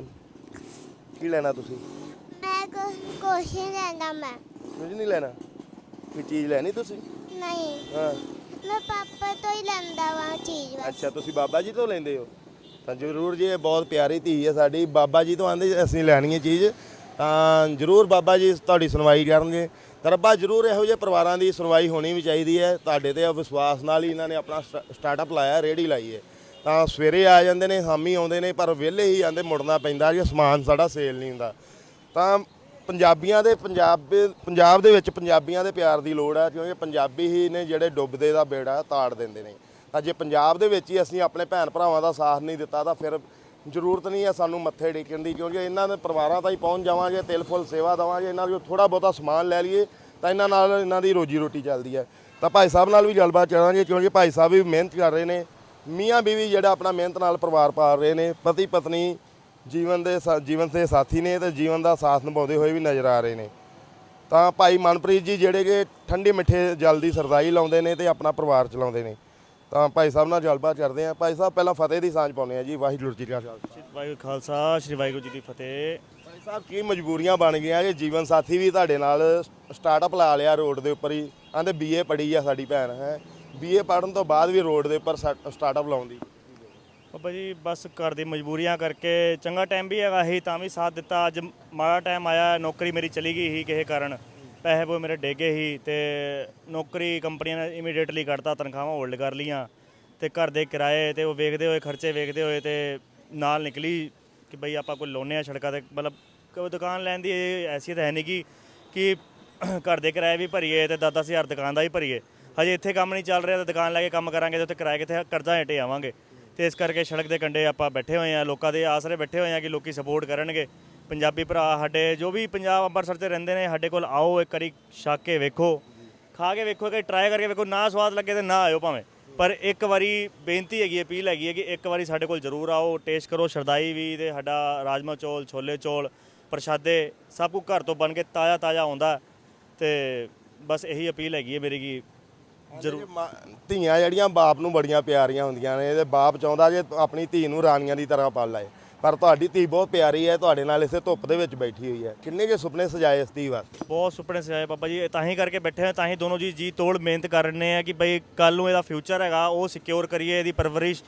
ਕੀ ਲੈਣਾ ਤੁਸੀਂ? ਮੈਂ ਕੁ- ਕੁਛ ਨਹੀਂ ਲੈਂਦਾ ਮੈਂ। ਕੁਝ ਨਹੀਂ ਲੈਣਾ? ਕੋਈ ਚੀਜ਼ ਲੈਣੀ ਤੁਸੀਂ? ਨਹੀਂ। ਹਾਂ। ਮੈਂ ਪਾਪਾ ਤੋਂ ਹੀ ਲੈਂਦਾ ਵਾਂ ਚੀਜ਼ ਬਸ। ਅੱਛਾ ਤੁਸੀਂ ਬਾਬਾ ਜੀ ਤੋਂ ਲੈਂਦੇ ਹੋ? ਤਾਂ ਜ਼ਰੂਰ ਜੀ ਇਹ ਬਹੁਤ ਪਿਆਰੀ ਧੀ ਹੈ ਸਾਡੀ। ਬਾਬਾ ਜੀ ਤੋਂ ਆਂਦੇ ਅਸੀਂ ਲੈਣੀ ਹੈ ਚੀਜ਼। ਤਾਂ ਜ਼ਰੂਰ ਬਾਬਾ ਜੀ ਤੁਹਾਡੀ ਸੁਣਵਾਈ ਕਰਨਗੇ। ਤਾਂ ਰੱਬਾ ਜ਼ਰੂਰ ਇਹੋ ਜਿਹੇ ਪਰਿਵਾਰਾਂ ਦੀ ਸੁਣਵਾਈ ਹੋਣੀ ਵੀ ਚਾਹੀਦੀ ਹੈ। ਤੁਹਾਡੇ ਤੇ ਵਿਸ਼ਵਾਸ ਨਾਲ ਹੀ ਇਹਨਾਂ ਨੇ ਆਪਣਾ ਸਟਾ- ਸਟਾਰਟਅਪ ਲਾਇਆ ਰੇੜੀ ਲਾਈ ਹੈ। ਤਾਂ ਸਵੇਰੇ ਆ ਜਾਂਦੇ ਨੇ ਸ਼ਾਮੀ ਆਉਂਦੇ ਨੇ, ਪਰ ਵਿਹਲੇ ਹੀ ਜਾਂਦੇ, ਮੁੜਨਾ ਪੈਂਦਾ ਜੇ ਸਮਾਨ ਸਾਡਾ ਸੇਲ ਨਹੀਂ ਹੁੰਦਾ। ਤਾਂ ਪੰਜਾਬੀਆਂ ਦੇ ਪੰਜਾਬ ਪੰਜਾਬ ਦੇ ਵਿੱਚ ਪੰਜਾਬੀਆਂ ਦੇ ਪਿਆਰ ਦੀ ਲੋੜ ਹੈ ਕਿਉਂਕਿ ਪੰਜਾਬੀ ਹੀ ਨੇ ਜਿਹੜੇ ਡੁੱਬਦੇ ਦਾ ਬੇੜਾ ਤਾੜ ਦਿੰਦੇ ਨੇ। ਤਾਂ ਜੇ ਪੰਜਾਬ ਦੇ ਵਿੱਚ ਹੀ ਅਸੀਂ ਆਪਣੇ ਭੈਣ ਭਰਾਵਾਂ ਦਾ ਸਾਥ ਨਹੀਂ ਦਿੱਤਾ, ਤਾਂ ਫਿਰ ਜ਼ਰੂਰਤ ਨਹੀਂ ਹੈ ਸਾਨੂੰ ਮੱਥੇ ਟੇਕਣ ਦੀ, ਕਿਉਂਕਿ ਇਹਨਾਂ ਦੇ ਪਰਿਵਾਰਾਂ ਤਾਈਂ ਪਹੁੰਚ ਜਾਵਾਂਗੇ, ਤਿਲ ਫੁੱਲ ਸੇਵਾ ਦੇਵਾਂਗੇ, ਇਹਨਾਂ ਨੂੰ ਥੋੜਾ ਬਹੁਤਾ ਸਮਾਨ ਲੈ ਲਈਏ, ਤਾਂ ਇਹਨਾਂ ਨਾਲ ਇਹਨਾਂ ਦੀ ਰੋਜੀ ਰੋਟੀ ਚੱਲਦੀ ਹੈ। ਤਾਂ ਭਾਈ ਸਾਹਿਬ ਨਾਲ ਵੀ ਗੱਲਬਾਤ ਕਰਾਂਗੇ, ਕਿਉਂਕਿ ਭਾਈ ਸਾਹਿਬ ਵੀ ਮਿਹਨਤ ਕਰ ਰਹੇ ਨੇ, ਮੀਆਂ ਬੀਵੀ ਜਿਹੜਾ ਆਪਣਾ ਮਿਹਨਤ ਨਾਲ ਪਰਿਵਾਰ ਪਾਲ ਰਹੇ ਨੇ, ਪਤੀ ਪਤਨੀ ਜੀਵਨ ਦੇ ਸਾ- ਜੀਵਨ ਦੇ ਸਾਥੀ ਨੇ ਤੇ ਜੀਵਨ ਦਾ ਸਾਥ ਨਿਭਾਉਂਦੇ ਹੋਏ ਵੀ ਨਜ਼ਰ ਆ ਰਹੇ ਨੇ। ਤਾਂ ਭਾਈ ਮਨਪ੍ਰੀਤ ਜੀ ਜਿਹੜੇ ਕਿ ਠੰਡੇ ਮਿੱਠੇ ਜਲ ਦੀ ਸਰਦਾਈ ਲਾਉਂਦੇ ਨੇ ਤੇ ਆਪਣਾ ਪਰਿਵਾਰ ਚਲਾਉਂਦੇ ਨੇ। ਤਾਂ ਭਾਈ ਸਾਹਿਬ ਨਾਲ ਗੱਲਬਾਤ ਕਰਦੇ ਆ ਭਾਈ ਸਾਹਿਬ ਪਹਿਲਾਂ ਫਤਿਹ ਦੀ ਸਾਂਝ ਪਾਉਂਦੇ ਆ ਜੀ ਵਾਹਿਗੁਰੂ ਜੀ ਕਾ ਖਾਲਸਾ। ਵਾਹਿਗੁਰੂ ਖਾਲਸਾ ਸ਼੍ਰੀ ਵਾਹਿਗੁਰੂ ਜੀ ਦੀ ਫਤਿਹ। ਭਾਈ ਸਾਹਿਬ ਕੀ ਮਜਬੂਰੀਆਂ ਬਣ ਗਈਆਂ ਕਿ ਜੀਵਨ ਸਾਥੀ ਵੀ ਤੁਹਾਡੇ ਨਾਲ ਸਟਾਰਟਅਪ ਲਾ ਲਿਆ ਰੋਡ ਦੇ ਉੱਪਰ ਹੀ। ਆਂਦੇ ਬੀਏ ਪੜ੍ਹੀ ਆ ਸਾਡੀ ਭੈਣ ਹੈ। ਬੀਏ ਪੜ੍ਹਨ ਤੋਂ ਬਾਅਦ ਵੀ ਰੋਡ ਦੇ ਉੱਪਰ ਸਟਾਰਟਅਪ ਲਾਉਂਦੀ। ਬਾਬਾ ਜੀ ਬਸ ਘਰ ਦੀ ਮਜਬੂਰੀਆਂ ਕਰਕੇ ਚੰਗਾ ਟਾਈਮ ਵੀ ਹੈਗਾ ਸੀ ਤਾਂ ਵੀ ਸਾਥ ਦਿੱਤਾ। ਅੱਜ ਮਾੜਾ ਟਾਈਮ ਆਇਆ ਨੌਕਰੀ ਮੇਰੀ ਚਲੀ ਗਈ ਸੀ ਕਿਸੇ ਕਾਰਨ। ਪੈਸੇ ਪੋ ਮੇਰੇ ਡੇਗੇ ਸੀ ਤੇ ਨੌਕਰੀ ਕੰਪਨੀਆਂ ਨੇ ਇਮੀਡੀਏਟਲੀ ਕੱਢਤਾ ਤਨਖਾਹਾਂ ਹੋਲਡ ਕਰ ਲੀਆਂ ਤੇ ਘਰ ਦੇ ਕਿਰਾਏ ਤੇ ਉਹ ਵੇਖਦੇ ਹੋਏ, ਖਰਚੇ ਵੇਖਦੇ ਹੋਏ ਤੇ ਨਾਲ ਨਿਕਲੀ ਕਿ ਬਈ ਆਪਾਂ ਕੋਈ ਲੋਨੇ ਆ ਸੜਕਾਂ ਤੇ, ਮਤਲਬ ਕੋਈ ਦੁਕਾਨ ਲੈਣ ਦੀ ਇਹ ਐਸੀਅਤ ਹੈ ਨਹੀਂ ਕਿ ਕਿ ਘਰ ਦੇ ਕਿਰਾਏ ਵੀ ਭਰੀਏ ਤੇ 10-10000 ਦੁਕਾਨ ਦਾ ਹੀ ਭਰੀਏ। ਹਜੇ ਇੱਥੇ ਕੰਮ ਨਹੀਂ ਚੱਲ ਰਿਹਾ ਤਾਂ ਦੁਕਾਨ ਲੈ ਕੇ ਕੰਮ ਕਰਾਂਗੇ ਤੇ ਉੱਥੇ ਕਿਰਾਏ ਕਿੱਥੇ ਕਰਜ਼ਾ ਹੇਠੇ ਆਵਾਂਗੇ। ਤੇ ਇਸ ਕਰਕੇ ਸੜਕ ਦੇ ਕੰਢੇ ਆਪਾਂ ਬੈਠੇ ਹੋਏ ਆ ਲੋਕਾਂ ਦੇ ਆਸਰੇ ਬੈਠੇ ਹੋਏ ਆ ਕਿ ਲੋਕੀ ਸਪੋਰਟ ਕਰਨਗੇ। ਪੰਜਾਬੀ ਭਰਾ ਸਾਡੇ ਜੋ ਵੀ ਪੰਜਾਬ ਅੰਮ੍ਰਿਤਸਰ 'ਚ ਰਹਿੰਦੇ ਨੇ ਸਾਡੇ ਕੋਲ ਆਓ ਇੱਕ ਵਾਰੀ ਛਕ ਕੇ ਵੇਖੋ। ਖਾ ਕੇ ਵੇਖੋ ਕਿ ਟਰਾਈ ਕਰਕੇ ਵੇਖੋ ਨਾ ਸਵਾਦ ਲੱਗੇ ਤੇ ਨਾ ਆਇਓ ਭਾਵੇਂ। ਪਰ ਇੱਕ ਵਾਰੀ ਬੇਨਤੀ ਹੈਗੀ ਅਪੀਲ ਹੈਗੀ ਹੈ ਕਿ ਇੱਕ ਵਾਰੀ ਸਾਡੇ ਕੋਲ ਜ਼ਰੂਰ ਆਓ ਟੇਸਟ ਕਰੋ ਸ਼ਰਦਾਈ ਵੀ ਤੇ ਸਾਡਾ ਰਾਜਮਾ ਚੌਲ ਛੋਲੇ ਚੌਲ ਪ੍ਰਸ਼ਾਦੇ ਸਭ ਕੁਝ ਘਰ ਤੋਂ ਬਣ ਕੇ ਤਾਜ਼ਾ ਤਾਜ਼ਾ ਆਉਂਦਾ। ਤੇ ਬਸ ਇਹੀ ਅਪੀਲ ਹੈਗੀ ਹੈ ਮੇਰੀ ਕਿ ਜ਼ਰੂਰ ਧੀਆਂ ਜਿਹੜੀਆਂ ਬਾਪ ਨੂੰ ਬੜੀਆਂ ਪਿਆਰੀਆਂ ਹੁੰਦੀਆਂ ਨੇ ਤੇ ਬਾਪ ਚਾਹੁੰਦਾ ਜੇ ਆਪਣੀ ਧੀ ਨੂੰ ਰਾਣੀਆਂ ਦੀ ਤਰ੍ਹਾਂ ਪਾਲ ਲਏ। ਪਰ ਤੁਹਾਡੀ ਧੀ ਬਹੁਤ ਪਿਆਰੀ ਹੈ, ਤੁਹਾਡੇ ਨਾਲ ਇਸੇ ਧੁੱਪ ਦੇ ਵਿੱਚ ਬੈਠੀ ਹੋਈ ਹੈ। ਕਿੰਨੇ ਕੇ ਸੁਪਨੇ ਸਜਾਏ ਇਸ ਧੀ ਵਾਸਤੇ? ਬਹੁਤ ਸੁਪਨੇ ਸਜਾਏ ਬਾਬਾ ਜੀ ਤਾਂ ਹੀ ਕਰਕੇ ਬੈਠੇ ਹਾਂ, ਤਾਂ ਹੀ ਦੋਨੋਂ ਜੀ ਜੀ ਤੋੜ ਮਿਹਨਤ ਕਰ ਰਹੇ ਆ ਕਿ ਬਈ ਕੱਲ ਨੂੰ ਇਹਦਾ ਫਿਊਚਰ ਹੈਗਾ, ਉਹ ਸਿਕਿਉਰ ਕਰੀਏ ਇਹਦੀ ਪਰਵਰਿਸ਼।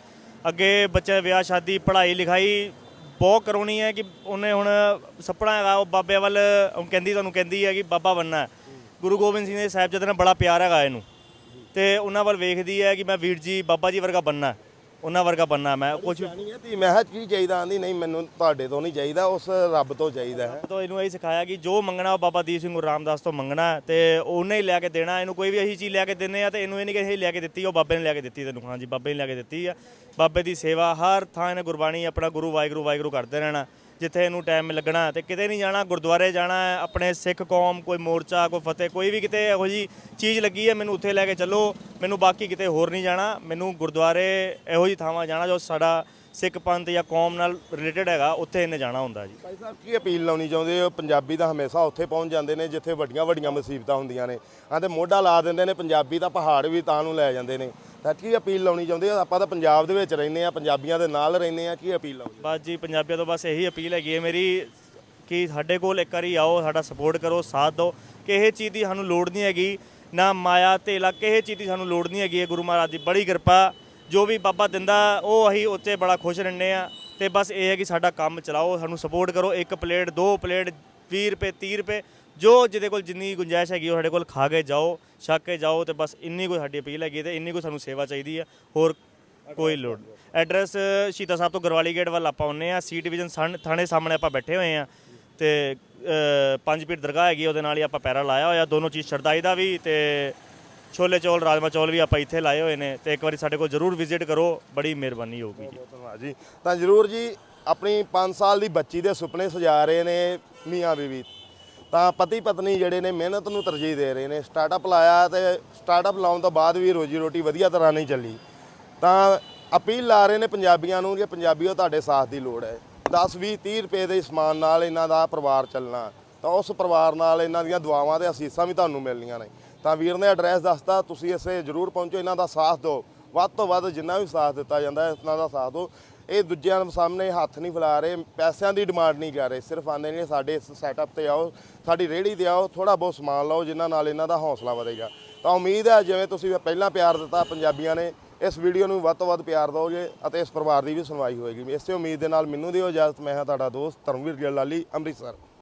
ਅੱਗੇ ਬੱਚੇ ਵਿਆਹ, ਸ਼ਾਦੀ, ਪੜ੍ਹਾਈ, ਲਿਖਾਈ ਬਹੁਤ ਕਰਾਉਣੀ ਹੈ ਕਿ ਉਹਨੇ ਹੁਣ ਸੁਪਨਾ ਹੈਗਾ, ਉਹ ਬਾਬੇ ਵੱਲ, ਉਹ ਕਹਿੰਦੀ, ਤੁਹਾਨੂੰ ਕਹਿੰਦੀ ਹੈ ਕਿ ਬਾਬਾ ਬਣਨਾ ਗੁਰੂ ਗੋਬਿੰਦ ਸਿੰਘ ਦੇ ਸਾਹਿਬਜ਼ਾਦੇ ਨਾਲ ਬੜਾ ਪਿਆਰ ਹੈਗਾ ਇਹਨੂੰ। ਤੇ ਉਹਨਾਂ ਵੱਲ ਵੇਖਦੀ ਹੈ ਕਿ ਮੈਂ ਵੀਰ ਜੀ, ਬਾਬਾ ਜੀ ਵਰਗਾ ਬਣਨਾ ਉਹਨਾਂ ਵਰਗਾ ਬਣਨਾ ਮੈਂ ਕੁਝ ਜਾਣੀ ਹੈ ਧੀ ਮੈਂ ਕਿਹਾ ਕੀ ਚਾਹੀਦਾ? ਆਂਦੀ ਨਹੀਂ ਮੈਨੂੰ ਤੁਹਾਡੇ ਤੋਂ ਨਹੀਂ ਚਾਹੀਦਾ ਉਸ ਰੱਬ ਤੋਂ ਚਾਹੀਦਾ ਹੈ। ਤੋਂ ਇਹਨੂੰ ਇਹ ਸਿਖਾਇਆ ਕਿ ਜੋ ਮੰਗਣਾ ਉਹ ਬਾਬਾ ਦੀਪ ਸਿੰਘ ਗੁਰੂ ਰਾਮਦਾਸ ਤੋਂ ਮੰਗਣਾ ਤੇ ਉਹਨੇ ਹੀ ਲੈ ਕੇ ਦੇਣਾ ਇਹਨੂੰ ਕੋਈ ਵੀ ਇਹੀ ਚੀਜ਼ ਲੈ ਕੇ ਦਿੰਨੇ ਆ ਤੇ ਇਹਨੂੰ ਇਹ ਨਹੀਂ ਕਿ ਇਹ ਲੈ ਕੇ ਦਿੱਤੀ ਉਹ ਬਾਬੇ ਨੇ ਲੈ ਕੇ ਦਿੱਤੀ ਤੈਨੂੰ। ਹਾਂਜੀ ਬਾਬੇ ਨੇ ਲੈ ਕੇ ਦਿੱਤੀ ਆ। ਬਾਬੇ ਦੀ ਸੇਵਾ ਹਰ ਥਾਂ ਇਹਨੇ ਗੁਰਬਾਣੀ ਆਪਣਾ ਗੁਰੂ ਵਾਹਿਗੁਰੂ ਵਾਹਿਗੁਰੂ ਕਰਦੇ ਰਹਿਣਾ। ਜਿੱਥੇ ਇਹਨੂੰ ਟਾਈਮ ਲੱਗਣਾ ਤੇ ਕਿਤੇ ਨਹੀਂ ਜਾਣਾ, ਗੁਰਦੁਆਰੇ ਜਾਣਾ ਆਪਣੇ ਸਿੱਖ ਕੌਮ, ਕੋਈ ਮੋਰਚਾ, ਕੋਈ ਫਤਿਹ, ਕੋਈ ਵੀ ਕਿਤੇ ਇਹੋ ਜੀ ਚੀਜ਼ ਲੱਗੀ ਹੈ, ਮੈਨੂੰ ਉੱਥੇ ਲੈ ਕੇ ਚੱਲੋ। ਮੈਨੂੰ ਬਾਕੀ ਕਿਤੇ ਹੋਰ ਨਹੀਂ ਜਾਣਾ। ਮੈਨੂੰ ਗੁਰਦੁਆਰੇ ਇਹੋ ਜੀ ਥਾਵਾਂ ਜਾਣਾ ਜੋ ਸਾਡਾ ਸਿੱਖ ਪੰਥ ਜਾਂ ਕੌਮ ਨਾਲ ਰਿਲੇਟਡ ਹੈਗਾ, ਉੱਥੇ ਇਹਨੇ ਜਾਣਾ ਹੁੰਦਾ ਜੀ। ਭਾਈ ਸਾਹਿਬ, ਕੀ ਅਪੀਲ ਲਾਉਣੀ ਚਾਹੁੰਦੇ ਹੋ? ਪੰਜਾਬੀ ਤਾਂ ਹਮੇਸ਼ਾ ਉੱਥੇ ਪਹੁੰਚ ਜਾਂਦੇ ਨੇ, ਜਿੱਥੇ ਵੱਡੀਆਂ ਵੱਡੀਆਂ ਮੁਸੀਬਤਾਂ ਹੁੰਦੀਆਂ ਨੇ। ਹਾਂ, ਤੇ ਮੋਢਾ ਲਾ ਦਿੰਦੇ ਨੇ, ਪੰਜਾਬੀ ਤਾਂ ਪਹਾੜ ਵੀ ਤਾਂ ਨੂੰ ਲੈ ਜਾਂਦੇ ਨੇ। ਤਾਂ ਕੀ ਅਪੀਲ ਲਾਉਣੀ ਚਾਹੁੰਦੇ ਹੋ? ਆਪਾਂ ਤਾਂ ਪੰਜਾਬ ਦੇ ਵਿੱਚ ਰਹਿੰਦੇ ਆ ਪੰਜਾਬੀਆਂ ਦੇ ਨਾਲ ਰਹਿੰਦੇ ਆ ਕੀ ਅਪੀਲ ਲਾਉਣੀ ਬਸ ਜੀ, ਪੰਜਾਬੀਆਂ ਤੋਂ ਬਸ ਇਹੀ ਅਪੀਲ ਹੈਗੀ ਹੈ ਮੇਰੀ ਕਿ ਸਾਡੇ ਕੋਲ ਇੱਕ ਵਾਰੀ ਆਓ, ਸਾਡਾ ਸਪੋਰਟ ਕਰੋ, ਸਾਥ ਦਿਓ। ਕਿਸੇ ਚੀਜ਼ ਦੀ ਸਾਨੂੰ ਲੋੜ ਨਹੀਂ ਹੈਗੀ, ਨਾ ਮਾਇਆ, ਧੇਲਾ, ਕਿਸੇ ਚੀਜ਼ ਦੀ ਸਾਨੂੰ ਲੋੜ ਨਹੀਂ ਹੈਗੀ ਹੈ, ਗੁਰੂ ਮਹਾਰਾਜ ਦੀ ਬੜੀ ਕਿਰਪਾ। ਜੋ ਵੀ ਬਾਬਾ ਦਿੰਦਾ, ਉਹ ਅਸੀਂ ਉੱਤੇ ਬੜਾ ਖੁਸ਼ ਰਹਿੰਦੇ ਆ ਤੇ ਬਸ ਇਹ ਹੈ ਕਿ ਸਾਡਾ ਕੰਮ ਚਲਾਓ, ਸਾਨੂੰ ਸਪੋਰਟ ਕਰੋ। ਇੱਕ ਪਲੇਟ, ਦੋ ਪਲੇਟ 20 ਰੁਪਏ 30 ਰੁਪਏ ਜੋ ਜਿਹਦੇ ਕੋਲ ਜਿੰਨੀ ਗੁੰਜਾਇਸ਼ ਹੈਗੀ, ਉਹ ਸਾਡੇ ਕੋਲ ਖਾ ਕੇ ਜਾਓ, ਛੱਕ ਕੇ ਜਾਓ ਤੇ ਬਸ ਇੰਨੀ ਕੋਈ ਸਾਡੀ ਅਪੀਲ ਹੈਗੀ ਤੇ ਇੰਨੀ ਕੋਈ ਸਾਨੂੰ ਸੇਵਾ ਚਾਹੀਦੀ ਹੈ। ਹੋਰ ਕੋਈ ਲੋੜ ਐਡਰੈਸ ਸ਼ੀਤਾ ਸਾਹਿਬ ਤੋਂ ਗਰਵਾਲੀ ਗੇਟ ਵੱਲ ਆਪਾਂ ਆਉਂਦੇ ਆ ਸੀ ਡਿਵੀਜ਼ਨ ਸਣ- ਥਾਣੇ ਸਾਹਮਣੇ ਆਪਾਂ ਬੈਠੇ ਹੋਏ ਆ ਤੇ ਪੰਜ ਪੀਰ ਦਰਗਾਹ ਹੈਗੀ ਉਹਦੇ ਨਾਲ ਹੀ ਆਪਾਂ ਪੈਰਾ ਲਾਇਆ ਹੋਇਆ। ਦੋਨੋਂ ਚੀਜ਼ ਸ਼ਰਦਾਈ ਦਾ ਵੀ ਤੇ ਛੋਲੇ ਚੌਲ, ਰਾਜਮਾ ਚੌਲ ਵੀ ਆਪਾਂ ਇੱਥੇ ਲਾਏ ਹੋਏ ਨੇ ਤੇ ਇੱਕ ਵਾਰੀ ਸਾਡੇ ਕੋਲ ਜਰੂਰ ਵਿਜ਼ਿਟ ਕਰੋ। ਬੜੀ ਮਿਹਰਬਾਨੀ ਹੋਊਗੀ ਜੀ। ਧੰਨਵਾਦ ਜੀ। ਤਾਂ ਜਰੂਰ ਜੀ, ਆਪਣੀ 5 ਸਾਲ ਦੀ ਬੱਚੀ ਦੇ ਸੁਪਨੇ ਸਜਾ ਰਹੇ ਨੇ ਮੀਆਂ ਬੀਵੀ। ਤਾਂ ਪਤੀ ਪਤਨੀ ਜਿਹੜੇ ਨੇ ਮਿਹਨਤ ਨੂੰ ਤਰਜੀਹ ਦੇ ਰਹੇ ਨੇ। ਸਟਾਰਟਅਪ ਲਾਇਆ ਤੇ ਸਟਾਰਟਅਪ ਲਾਉਣ ਤੋਂ ਬਾਅਦ ਵੀ ਰੋਜੀ ਰੋਟੀ ਵਧੀਆ ਤਰ੍ਹਾਂ ਨਹੀਂ ਚੱਲੀ। ਤਾਂ ਅਪੀਲ ਲਾ ਰਹੇ ਨੇ ਪੰਜਾਬੀਆਂ ਨੂੰ ਕਿ ਪੰਜਾਬੀਓ ਤੁਹਾਡੇ ਸਾਥ ਦੀ ਲੋੜ ਹੈ। 10 20 30 ਰੁਪਏ ਦੇ ਸਮਾਨ ਨਾਲ ਇਹਨਾਂ ਦਾ ਪਰਿਵਾਰ ਚੱਲਣਾ। ਤਾਂ ਉਸ ਪਰਿਵਾਰ ਨਾਲ ਇਹਨਾਂ ਦੀਆਂ ਦੁਆਵਾਂ ਤੇ ਅਸੀਸਾਂ ਵੀ ਤੁਹਾਨੂੰ ਮਿਲਣੀਆਂ ਨੇ। ਤਾਂ ਵੀਰ ਨੇ ਐਡਰੈਸ ਦੱਸਤਾ, ਤੁਸੀਂ ਇਸੇ ਜਰੂਰ ਪਹੁੰਚੋ, ਇਹਨਾਂ ਦਾ ਸਾਥ ਦਿਓ। ਵੱਧ ਤੋਂ ਵੱਧ ਜਿੰਨਾ ਵੀ ਸਾਥ ਦਿੱਤਾ ਜਾਂਦਾ ਹੈ, ਇਹਨਾਂ ਦਾ ਸਾਥ ਦਿਓ। ਇਹ ਦੂਜਿਆਂ ਦੇ ਸਾਹਮਣੇ ਹੱਥ ਨਹੀਂ ਫੈਲਾ ਰਹੇ, ਪੈਸਿਆਂ ਦੀ ਡਿਮਾਂਡ ਨਹੀਂ ਕਰ ਰਹੇ। ਸਿਰਫ ਆਂਦੇ ਨੇ ਸਾਡੇ ਇਸ ਸੈਟਅਪ ਤੇ ਆਓ, ਸਾਡੀ ਰੇਹੜੀ ਤੇ ਆਓ ਥੋੜਾ ਬਹੁਤ ਸਮਾਨ ਲਓ, ਜਿਨ੍ਹਾਂ ਨਾਲ ਇਹਨਾਂ ਦਾ ਹੌਸਲਾ ਵਧੇਗਾ। ਤਾਂ ਉਮੀਦ ਹੈ ਜਿਵੇਂ ਤੁਸੀਂ ਪਹਿਲਾਂ ਪਿਆਰ ਦਿੱਤਾ ਪੰਜਾਬੀਆਂ ਨੇ, ਇਸ ਵੀਡੀਓ ਨੂੰ ਵੱਧ ਤੋਂ ਵੱਧ ਪਿਆਰ ਦਿਓਗੇ ਅਤੇ ਇਸ ਪਰਿਵਾਰ ਦੀ ਵੀ ਸੁਣਵਾਈ ਹੋਏਗੀ। ਇਸੇ ਉਮੀਦ ਦੇ ਨਾਲ ਮੈਨੂੰ ਦਿਓ ਇਜਾਜ਼ਤ, ਮੈਂ ਹਾਂ ਤੁਹਾਡਾ ਦੋਸਤ ਧਰਮਵੀਰ ਗਿੱਲ ਲਾਲੀ, ਅੰਮ੍ਰਿਤਸਰ।